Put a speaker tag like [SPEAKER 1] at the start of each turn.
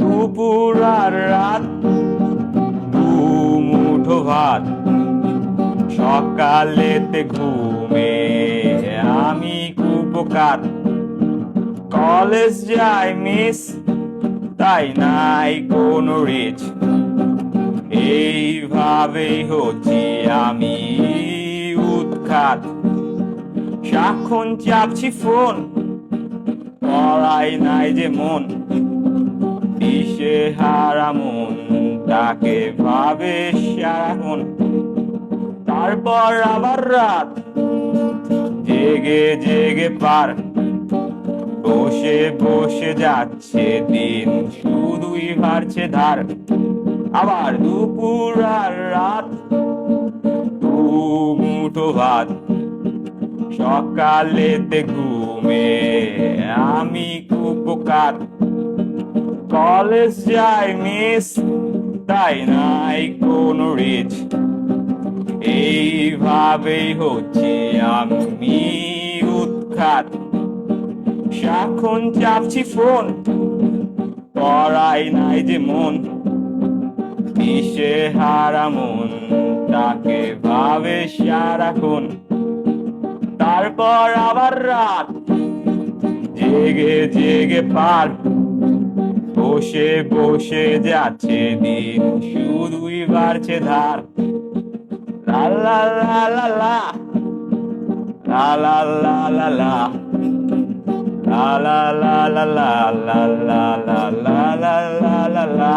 [SPEAKER 1] দুপুর আর রাত, দু মুঠো ভাত। সকালেতে ঘুমে আমি কুপকার। কলেজ যাই মিস তাই নাই কোনো রিচ এইভাবেই হচ্ছি আমি উৎখাত। সাক্ষণ চাপছি ফোন পড়াই নাই যে মন। দিশে হারা মন তাকে ভাবে সারাক্ষণ। তারপর আবার রাত, জেগে জেগে পার। বসে বসে যাচ্ছে দিন, শুধুই ভারছে ধার। আবার দুপুর আর রাত। মুঠো ভাত সকালেতে ঘুমে আমি কুপকার কলেজ যাই মিস তাই নাই কোনো রিচ এইভাবেই হচ্ছে আমি উৎখাত। সাক্ষণ চাপছি ফোন পড়াই নাই যে মন। দিশে হারা মন তাকে ভাবে সারাক্ষণ তারপর আবার রাত জেগে জেগে পার বসে বসে যাচ্ছে দিন শুধুই বাড়ছে ধার লা লা লা লা লা লা লা লা লা